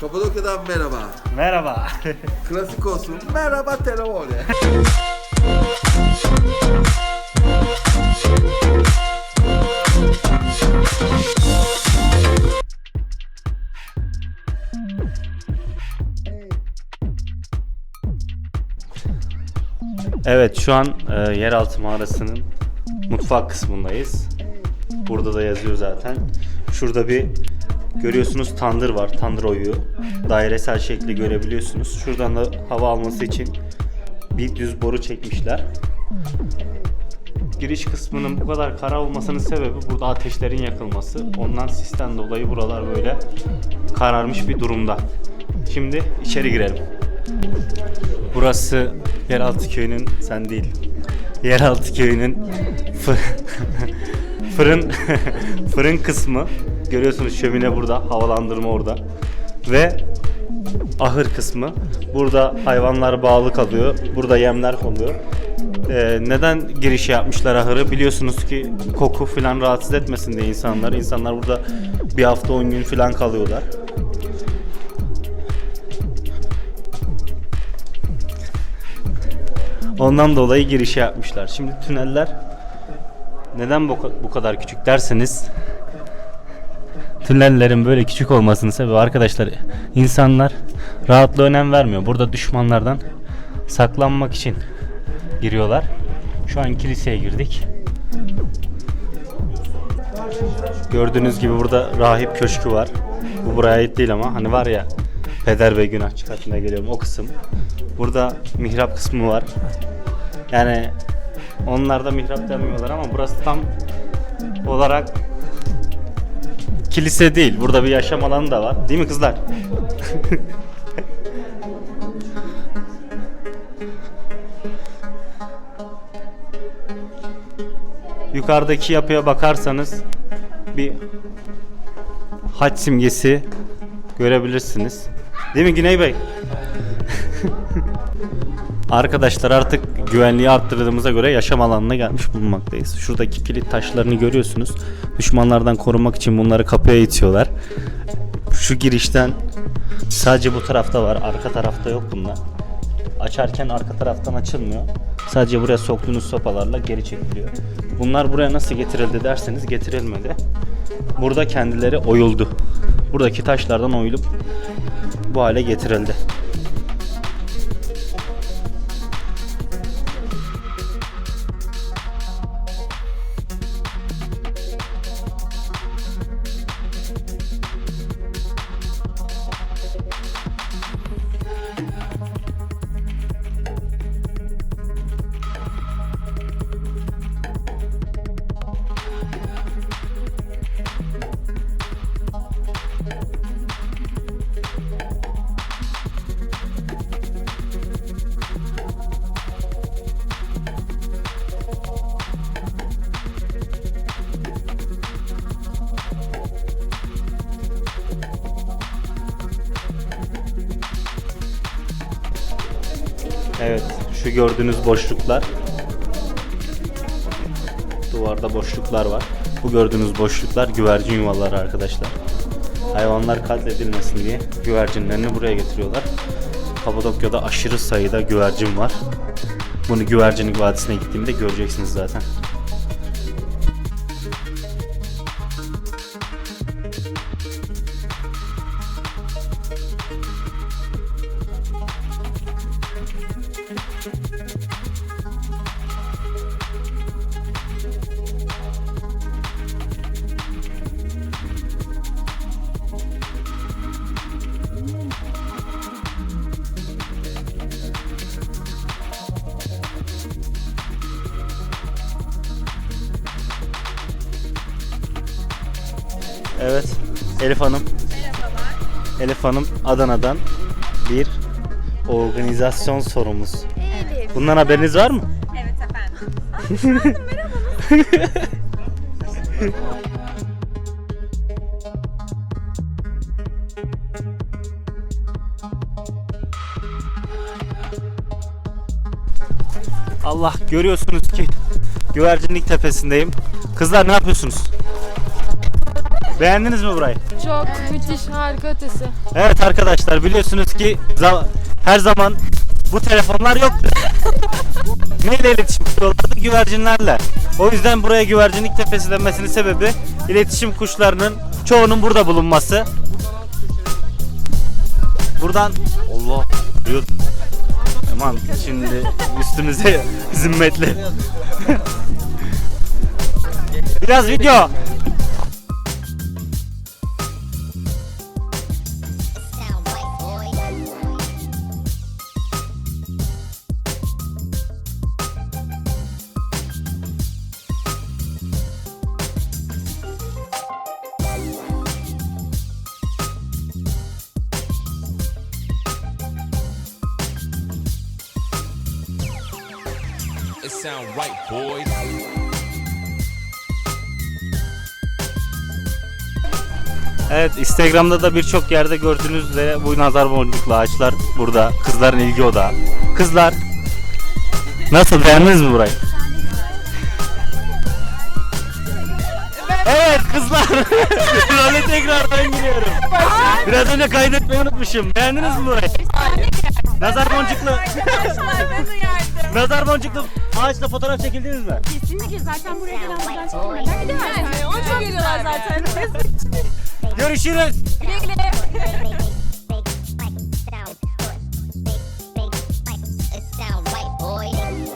Kapadokya'dan merhaba. Merhaba. Klasik olsun. Merhaba telefone. evet şu an e, yeraltı mağarasının mutfak kısmındayız. Burada da yazıyor zaten. Şurada bir görüyorsunuz tandır var. Tandır oyu. Dairesel şekli görebiliyorsunuz. Şuradan da hava alması için bir düz boru çekmişler. Giriş kısmının bu kadar kara olmasının sebebi burada ateşlerin yakılması. Ondan sisten dolayı buralar böyle kararmış bir durumda. Şimdi içeri girelim. Burası Yeraltı Köyü'nün sen değil. Yeraltı Köyü'nün fı- fırın fırın kısmı. Görüyorsunuz şömine burada, havalandırma orada. Ve ahır kısmı. Burada hayvanlar bağlı kalıyor. Burada yemler konuluyor. Ee, neden giriş yapmışlar ahırı? Biliyorsunuz ki koku falan rahatsız etmesin diye insanlar. İnsanlar burada bir hafta 10 gün falan kalıyorlar. Ondan dolayı girişi yapmışlar. Şimdi tüneller neden bu, bu kadar küçük derseniz tünellerin böyle küçük olmasının sebebi arkadaşlar insanlar rahatlığa önem vermiyor. Burada düşmanlardan saklanmak için giriyorlar. Şu an kiliseye girdik. Gördüğünüz gibi burada rahip köşkü var. Bu buraya ait değil ama hani var ya peder ve günah çıkartmaya geliyorum o kısım. Burada mihrap kısmı var. Yani onlar da mihrap demiyorlar ama burası tam olarak kilise değil. Burada bir yaşam alanı da var. Değil mi kızlar? Yukarıdaki yapıya bakarsanız bir haç simgesi görebilirsiniz. Değil mi Güney Bey? Arkadaşlar artık güvenliği arttırdığımıza göre yaşam alanına gelmiş bulunmaktayız. Şuradaki kilit taşlarını görüyorsunuz. Düşmanlardan korunmak için bunları kapıya itiyorlar. Şu girişten sadece bu tarafta var. Arka tarafta yok bunlar. Açarken arka taraftan açılmıyor. Sadece buraya soktuğunuz sopalarla geri çekiliyor. Bunlar buraya nasıl getirildi derseniz getirilmedi. Burada kendileri oyuldu. Buradaki taşlardan oyulup bu hale getirildi. Gördüğünüz boşluklar. Duvarda boşluklar var. Bu gördüğünüz boşluklar güvercin yuvaları arkadaşlar. Hayvanlar katledilmesin diye güvercinlerini buraya getiriyorlar. Kapadokya'da aşırı sayıda güvercin var. Bunu güvercinlik vadisine gittiğimde göreceksiniz zaten. Evet, Elif Hanım. Elif Hanım Adana'dan bir organizasyon sorumlusu. Evet. Bundan haberiniz var mı? Evet efendim. Allah görüyorsunuz ki güvercinlik tepesindeyim. Kızlar ne yapıyorsunuz? Beğendiniz mi burayı? Çok müthiş, harika ötesi. Evet arkadaşlar biliyorsunuz ki za- her zaman bu telefonlar yoktu. Neyle iletişim kuruyorlardı? Güvercinlerle. O yüzden buraya güvercinlik tepesi denmesinin sebebi iletişim kuşlarının çoğunun burada bulunması. Buradan Allah diyor. Aman şimdi üstümüze zimmetli. Biraz video. Evet Instagram'da da birçok yerde gördüğünüz üzere bu nazar boncuklu ağaçlar burada. Kızların ilgi odağı. Kızlar nasıl beğendiniz mi burayı? Evet kızlar. Role tekrardan giriyorum. Biraz önce kaydetmeyi unutmuşum. Beğendiniz mi burayı? Nazar boncuklu. Nazar boncuklu ağaçla fotoğraf çekildiniz mi? Kesinlikle zaten buraya gelen buradan çekilmeden gider. Yani geliyorlar zaten. Görüşürüz. Güle güle. Big, big, big spike. Sound white boy.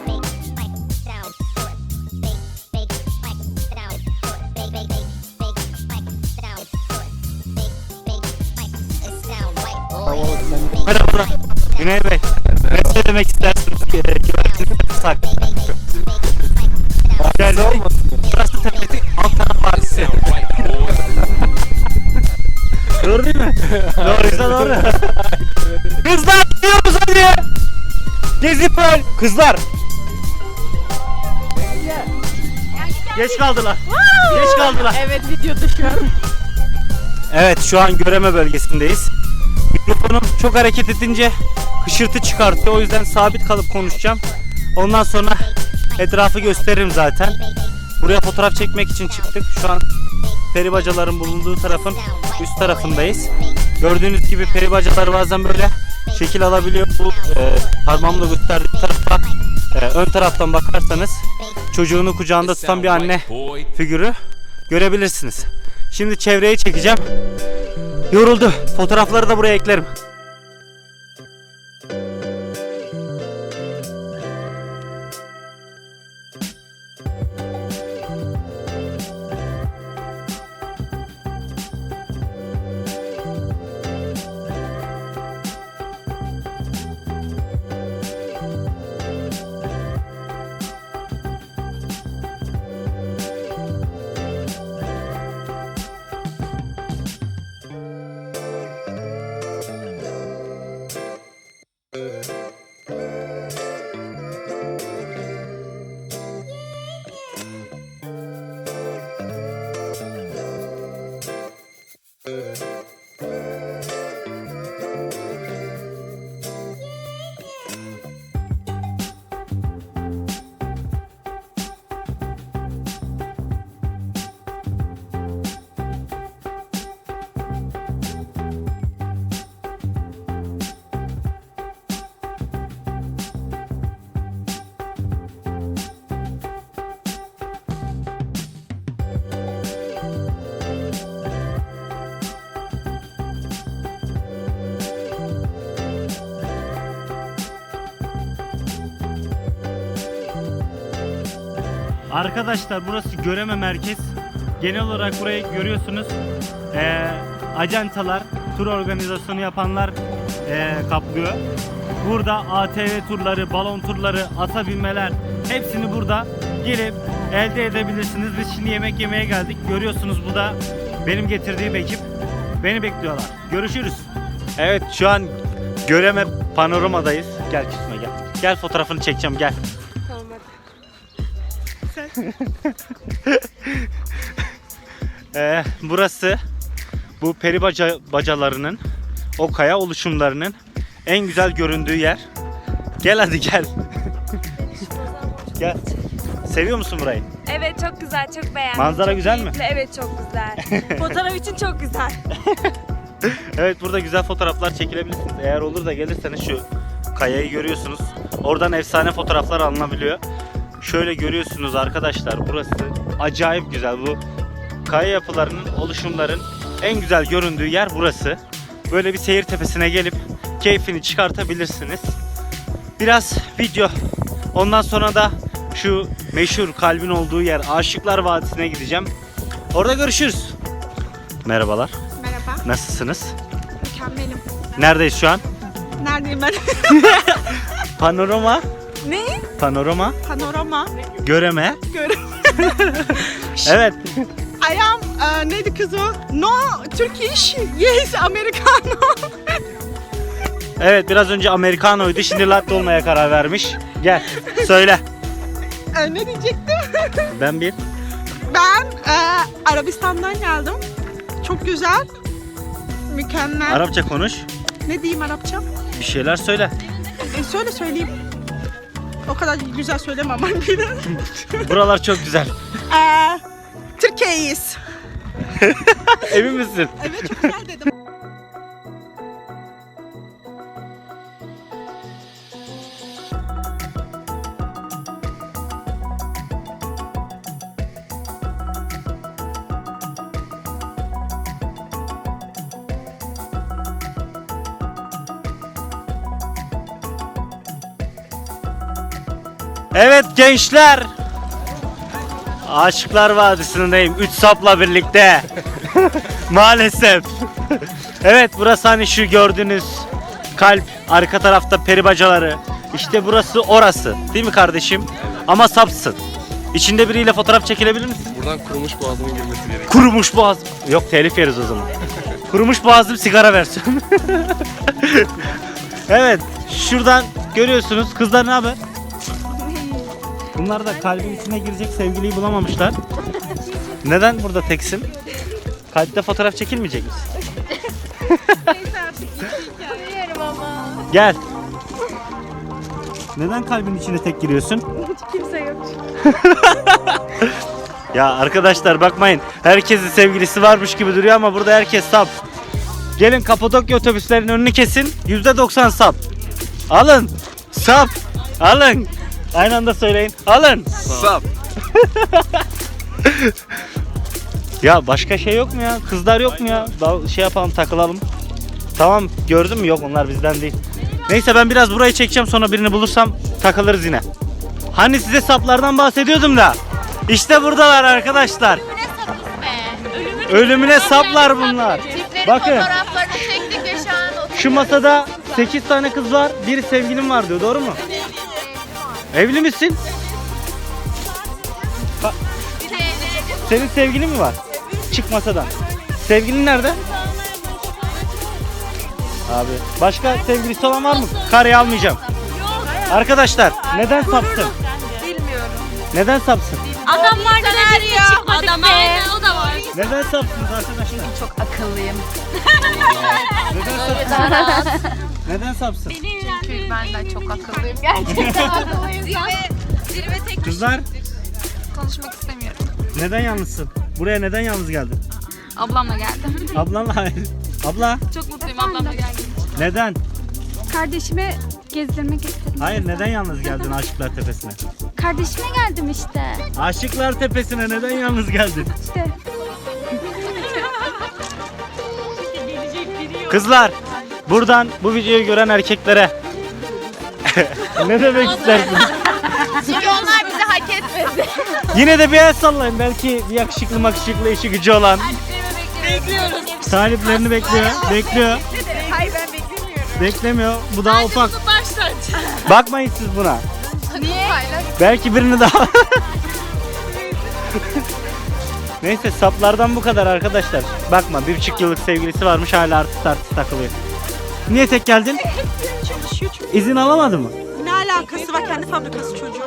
Big spike. Sound short. Big, big spike. Sound short. Big, big, big, big spike. Sound short. Big, big spike. Sound white boy. Merhabalar. Güney Bey. Ne söylemek istersiniz? Ee, Güvercinlik yasak. Yani burası tepesi alt taraf Doğru değil mi? Doğruysa doğru. Kızlar gidiyoruz hadi. Gezi böl. Kızlar. Geç kaldılar. Geç kaldılar. Evet videoda şu an. Evet şu an göreme bölgesindeyiz. Mikrofonum çok hareket edince hışırtı çıkartıyor. O yüzden sabit kalıp konuşacağım. Ondan sonra etrafı gösteririm zaten. Buraya fotoğraf çekmek için çıktık. Şu an peri bacaların bulunduğu tarafın üst tarafındayız. Gördüğünüz gibi peri bacalar bazen böyle şekil alabiliyor. Bu e, parmağımla gösterdiğim tarafa e, ön taraftan bakarsanız çocuğunu kucağında tutan bir anne figürü görebilirsiniz. Şimdi çevreyi çekeceğim. Yoruldu. Fotoğrafları da buraya eklerim. Arkadaşlar burası Göreme Merkez. Genel olarak burayı görüyorsunuz. Ee, ajantalar, tur organizasyonu yapanlar ee, kaplıyor. Burada ATV turları, balon turları, ata binmeler hepsini burada gelip elde edebilirsiniz. Biz şimdi yemek yemeye geldik. Görüyorsunuz bu da benim getirdiğim ekip. Beni bekliyorlar. Görüşürüz. Evet şu an Göreme panoramadayız. Gel Kisme gel. Gel fotoğrafını çekeceğim gel. Ee, burası bu peri baca, bacalarının o kaya oluşumlarının en güzel göründüğü yer. Gel hadi gel. gel. Seviyor musun burayı? Evet çok güzel, çok beğendim. Manzara Çok güzel mi? keyifli, Evet çok güzel. Fotoğraf için çok güzel. Evet burada güzel fotoğraflar çekilebilirsiniz. Eğer olur da gelirseniz şu kayayı görüyorsunuz. Oradan efsane fotoğraflar alınabiliyor. Şöyle görüyorsunuz arkadaşlar burası acayip güzel. Bu kaya yapılarının oluşumların en güzel göründüğü yer burası. Böyle bir seyir tepesine gelip keyfini çıkartabilirsiniz. Biraz video. Ondan sonra da şu meşhur kalbin olduğu yer Aşıklar Vadisi'ne gideceğim. Orada görüşürüz. Merhabalar. Merhaba, Nasılsınız? mükemmelim. Neredeyiz şu an? Neredeyim ben? Panorama. Ne? Panorama. Panorama. Göreme. Göreme. Evet. I am, e, neydi kız o? No, Turkish. Yes, Americano. Evet biraz önce Americano'ydu. Şimdi latte olmaya karar vermiş. Gel. Söyle. E, ne diyecektim? Ben bir. Ben e, Arabistan'dan geldim. Çok güzel. Mükemmel. Arapça konuş. ne diyeyim Arapça? Bir şeyler söyle. E, söyle söyleyeyim. O kadar güzel bir de. Buralar çok güzel. e, Türkiye'yiz. Emin misin? Evet çok güzel dedim. Evet gençler. Aşıklar Vadisi'ndeyim. Üç sapla birlikte. Maalesef. evet burası hani şu gördüğünüz kalp. Arka tarafta peri bacaları. İşte burası orası. Değil mi kardeşim? Ama sapsın. İçinde biriyle fotoğraf çekilebilir misin? Buradan kurumuş boğazımın girmesi gerekiyor. Kurumuş boğaz. Yok telif yeriz o zaman. Kurumuş boğazlı bir sigara versiyonu. evet. Şuradan görüyorsunuz. Kızlar ne haber? Bunlar da kalbin içine girecek sevgiliyi bulamamışlar. Neden burada teksin? Kalpte fotoğraf çekilmeyecek misin? Gel. Neden kalbin içine tek giriyorsun? Hiç kimse yok. Ya arkadaşlar bakmayın. Herkesin sevgilisi varmış gibi duruyor ama burada herkes sap. Gelin Kapadokya otobüslerinin önünü kesin. %90 sap. Alın. Sap. Alın. Aynı anda söyleyin. Alın. Sap. Ya başka şey yok mu ya? Kızlar yok mu ya? Şey yapalım takılalım. Tamam gördün mü? Yok onlar bizden değil. Neyse ben biraz burayı çekeceğim sonra birini bulursam takılırız yine. Hani size saplardan bahsediyordum da. İşte buradalar arkadaşlar. Ölümüne saplar bunlar. Bakın Fotoğraflarını çektik ve şu an şu masada 8 tane kız var. Bir sevgilim var diyor. Doğru mu? Evli misin? Ka- Senin sevgilin mi var? Çık masadan. Sevgilin nerede? Abi başka sevgilisi olan var mı? Karıyı almayacağım. Arkadaşlar neden sapsın? Bilmiyorum. Neden sapsın? Adamlar da arıyor. Adam aynen o da var. Neden sapsınız arkadaşlar? çok akıllıyım. Neden sapsın? Neden sapsın? Çünkü ben de çok akıllıyım. Gerçekten. Zirve tek Kızlar Konuşmak istemiyorum. neden yalnızsın? Buraya neden yalnız geldin? Ablamla geldim. Ablanla hayır. Abla Çok mutluyum ablamla geldim. neden? Kardeşime gezdirmek istedim. Hayır neden yalnız geldin Aşıklar Tepesi'ne? Kardeşime geldim işte. Aşıklar Tepesi'ne neden yalnız geldin? İşte Kızlar buradan bu videoyu gören erkeklere ne demek istersin? Çünkü onlar bizi hak etmedi. Yine de bir el sallayın. Belki bir yakışıklı makışıklı işi gücü olan bekliyoruz. taliplerini bekliyor. Bekliyor. Hayır ben beklemiyorum. Beklemiyor. Bu daha ufak. Başlar. Bakmayın siz buna. Niye? Belki birini daha. Neyse saplardan bu kadar arkadaşlar. Bakma bir buçuk yıllık sevgilisi varmış hala artist artist takılıyor. Niye tek geldin? Çalışıyor çünkü. İzin alamadı mı? Ne alakası var kendi fabrikası çocuğu.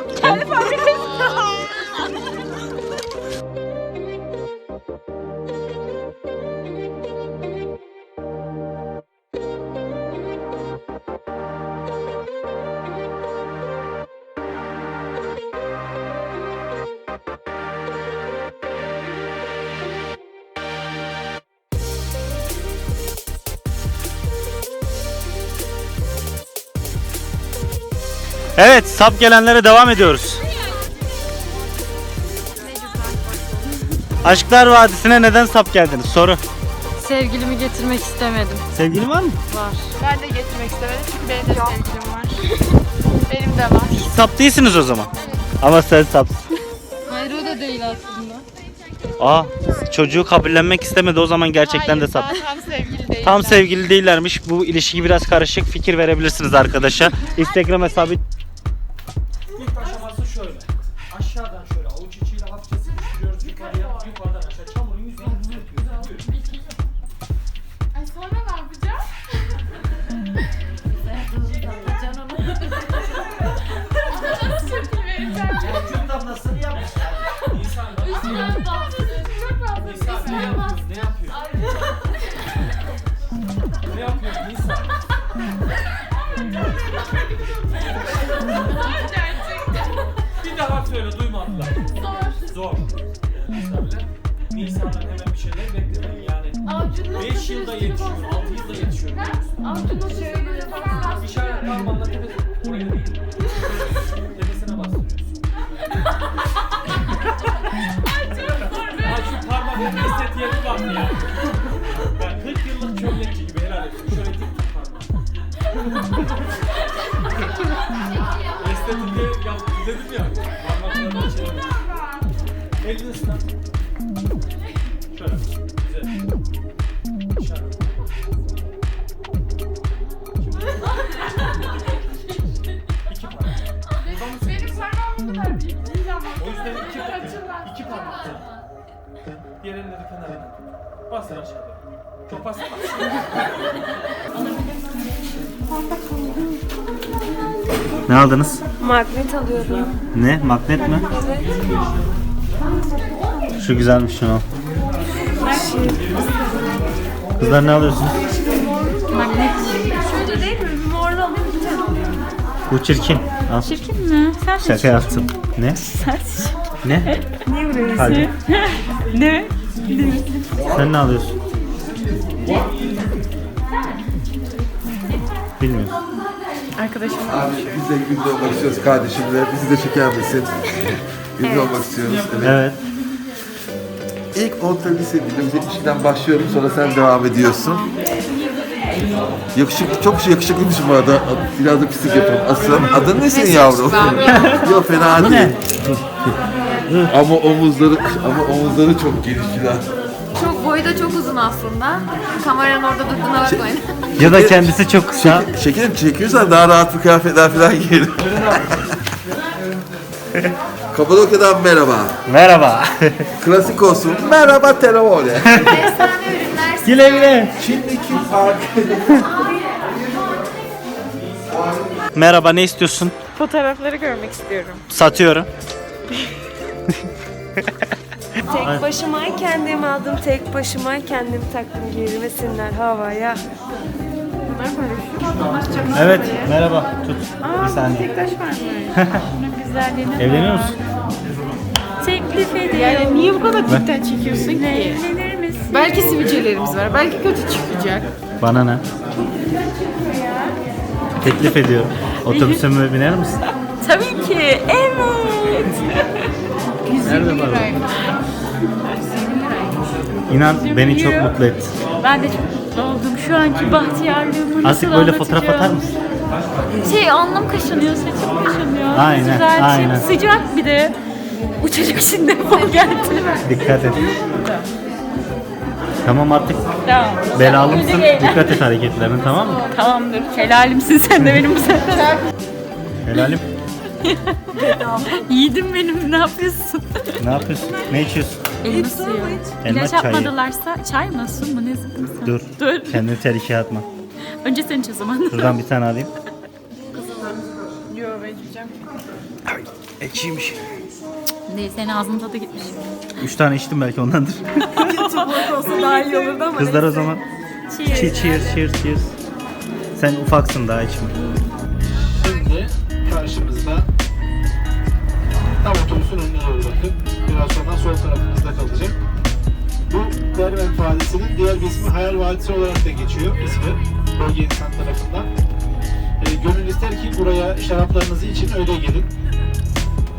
Evet sap gelenlere devam ediyoruz. Aşklar Vadisi'ne neden sap geldiniz? Soru. Sevgilimi getirmek istemedim. Sevgili var mı? Ben de getirmek istemedim çünkü benim de sevgilim var. benim de var. Sap değilsiniz o zaman. Ama sen sapsın. Hayır o da değil aslında. Aa çocuğu kabullenmek istemedi o zaman gerçekten de sap. Hayır, daha tam sevgili değil. Tam sevgili değillermiş. Bu ilişki biraz karışık. Fikir verebilirsiniz arkadaşa. Instagram hesabı şöyle. Aşağıdan şöyle avuç içiyle hafifçe sıkıştırıyoruz yukarıya, yukarıdan aşağı. Daha söyle duymadılar. Zor. Zor. Nisan'dan hemen bir şeyler beklemeyin yani. 5 yılda yetişiyor, 6 yılda yetişiyor. İşaret parmağınla tepesi. Oraya değil. Tepesine bastırıyorsun. Ya şu parmağın estetiğe bir bak ya. Ya Bastır aşağıya. Çok bastır. Ne aldınız? Magnet alıyorum. Ne? Magnet mi? Şu güzelmiş şunu. Kızlar ne alıyorsunuz? Şurada değil mi? Bir morda alayım bir tane. Bu çirkin. Al. Çirkin mi? Sen Şaka yaptım. Ne? Ne? Niye vuruyorsun? Hadi. Ne? Sen ne alıyorsun? Bilmiyorum. Abi biz de ünlü olmak istiyoruz kardeşimle. Bizi de çeker misin? ünlü olmak istiyoruz. Evet. Evet. İlk montajı senin 1972'den başlıyorum sonra sen devam ediyorsun. Yakışıklı, çok yakışıklıymışım bu arada. Biraz da pislik yapıyorum. Asıl adın ne senin yavrum? Yok fena değil. ama omuzları ama omuzları çok geniş filan. Boyu da çok uzun aslında. Kameranın orada durduğuna bakmayın. Ya da kendisi çok kısa. Şekerim çekiyorsan daha rahat bir kıyafetler falan giyelim. Kapadokya'dan merhaba. Merhaba. Klasik olsun. Merhaba telefon. güle güle. Şimdiki park. Merhaba ne istiyorsun? Fotoğrafları görmek istiyorum. Satıyorum. Tek başıma kendim aldım, tek başıma kendim taktım girmesinler havaya. Evet. Merhaba. Tut. bir saniye. Tektaş var mı? Bunun güzelliğine Evleniyor bak. musun? Teklif ediyorum. Yani niye bu kadar dipten çekiyorsun ki? Evlenir misin? Belki sivilcelerimiz var. Belki kötü çıkacak. Bana ne? Teklif ediyorum. Otobüsüme biner misin? Tabii ki. Evet. Nerede var o? İnan beni çok mutlu etti. Ben de çok mutlu oldum. Şu anki bahtiyarlığımı nasıl Asik böyle fotoğraf anlatacağım? atar mısın? Şey alnım kaşınıyor, saçım kaşınıyor. Aynen, Güzel, aynen. Sıcak bir de. Uçacak şimdi bu geldi. Dikkat et. Tamam artık Tamam. belalımsın. Güle güle. Dikkat et hareketlerine tamam mı? Tamamdır. Helalimsin sen de benim bu sefer. Helalim. Yiğidim benim. Ne yapıyorsun? Ne yapıyorsun? Ne içiyorsun? Elma suyu. Elma İlaç çayı. yapmadılarsa çay mı su mu ne zıkkımsa? Dur. Dur. Kendini tehlikeye atma. Önce sen iç o zaman. Şuradan bir tane alayım. Yok ben içeceğim. Ekşiymiş. Değil senin ağzının tadı gitmiş. Üç tane içtim belki ondandır. olsa daha iyi olurdu ama. Kızlar o zaman. Cheers. Cheers, cheers, cheers, cheers. Sen ufaksın daha içme. Şimdi karşımızda tam otobüsün önüne. Biraz sonra sol tarafımızda kalacak. Bu Dervent Vadisi'nin diğer bir ismi Hayal Vadisi olarak da geçiyor ismi bölge insan tarafından. Ee, gönül ister ki buraya şaraplarınızı için öyle gelin.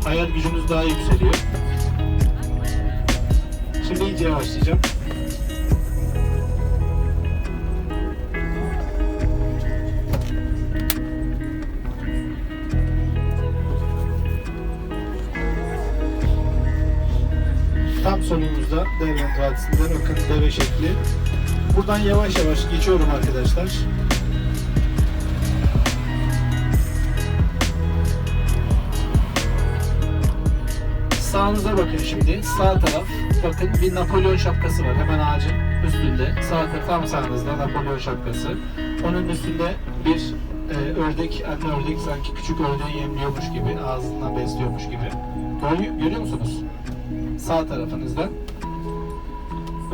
Hayal gücünüz daha yükseliyor. Şimdi iyice başlayacağım. Solumuzda Dervent Vadisi'nde bakın deve şekli. Buradan yavaş yavaş geçiyorum arkadaşlar. Sağınıza bakın şimdi. Sağ taraf bakın bir Napolyon şapkası var hemen ağacın üstünde. Sağ taraf tam sağınızda Napolyon şapkası. Onun üstünde bir e, ördek, anne ördek sanki küçük ördeği yemliyormuş gibi, ağzından besliyormuş gibi. Görüyor, görüyor musunuz? Sağ tarafınızda.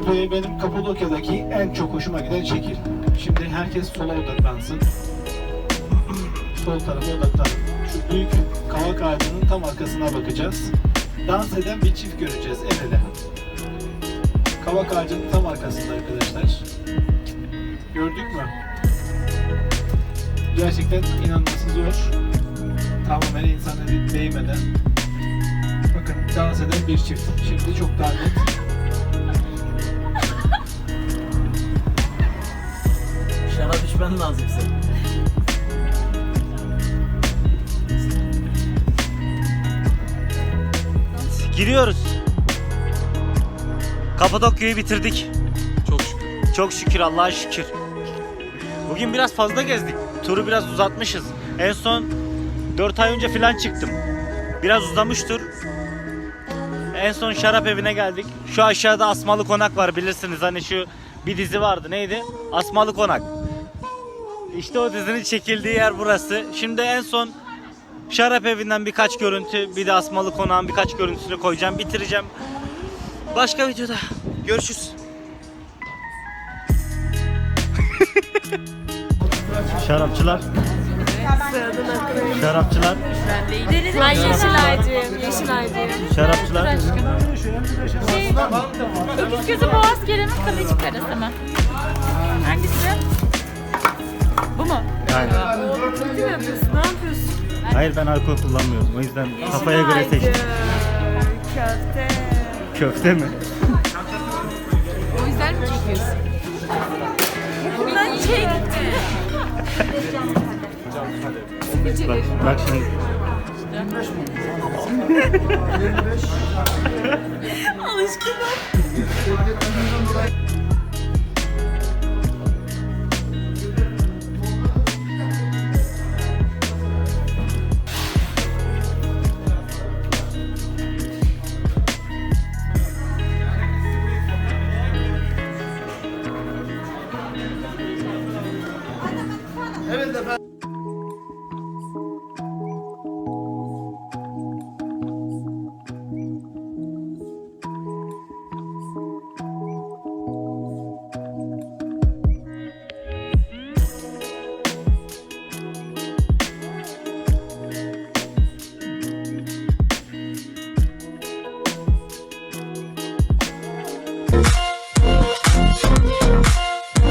Ve benim Kapadokya'daki en çok hoşuma giden şekil. Şimdi herkes sola odaklansın. Sol tarafa odaklanın. Şu büyük kavak ağacının tam arkasına bakacağız. Dans eden bir çift göreceğiz el ele. Kavak ağacının tam arkasında arkadaşlar. Gördük mü? Gerçekten inanması zor. Tamamen insana değmeden. Bakın dans eden bir çift. Şimdi çok daha net. İçmen lazım sen. Giriyoruz. Kapadokya'yı bitirdik. Çok şükür. Çok şükür Allah'a şükür. Bugün biraz fazla gezdik. Turu biraz uzatmışız. En son 4 ay önce falan çıktım. Biraz uzamış tur. En son şarap evine geldik. Şu aşağıda Asmalı Konak var bilirsiniz. Hani şu bir dizi vardı neydi? Asmalı Konak. İşte o dizinin çekildiği yer burası. Şimdi en son şarap evinden birkaç görüntü, bir de Asmalı Konak'ın birkaç görüntüsünü koyacağım, bitireceğim. Başka videoda görüşürüz. Şarapçılar. Şarapçılar. Ben Yeşilaycıyım. Yeşilaycıyım. Şarapçılar. Şey, öküz gözü boğaz gelenin kalıcı karası mı? Hangisi? Bu mu? Yani. Ne yapıyorsun? Ne yapıyorsun? Hayır ben alkol kullanmıyorum. O yüzden kafaya göre seçtim. Yeşilaycı. Köfte. Köfte mi? O yüzden mi çekiyorsun? Buradan çekti. Bak, bak şimdi. Alışkınım.